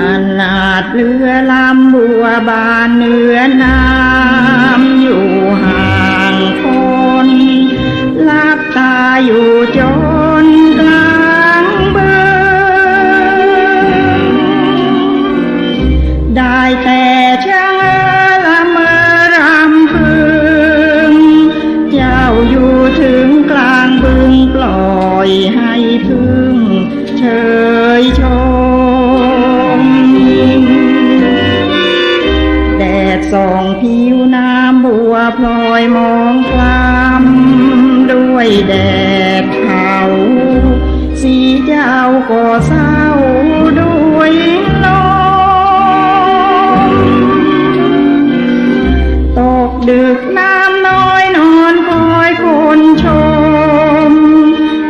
อันาดเรือลำบัวบานเนือน้ำอยู่ห่างคนลับตาอยู่จ ส่องผิวน้ำบัวพลอยมองคล้ำด้วยแดดเผาสีเจ้าก็เศร้าด้วยลมตกดึกน้ำน้อยนอนคอยคนชม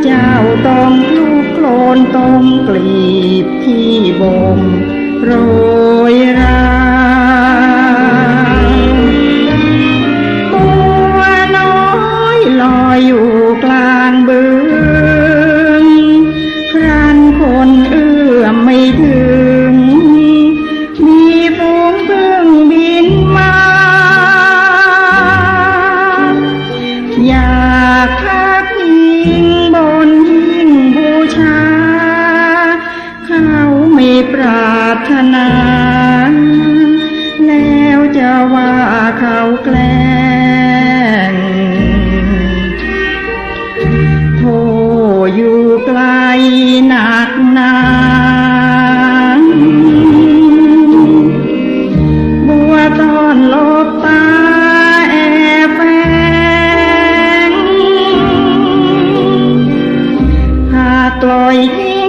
เจ้าต้องลุกโคลนต้มกลีบที่บ่มโรานแล้วจะว่าเขาแกล้งโทอยู่ไกลหนักหนาบัวตอนลบตาแอบแฝงหากปล่อย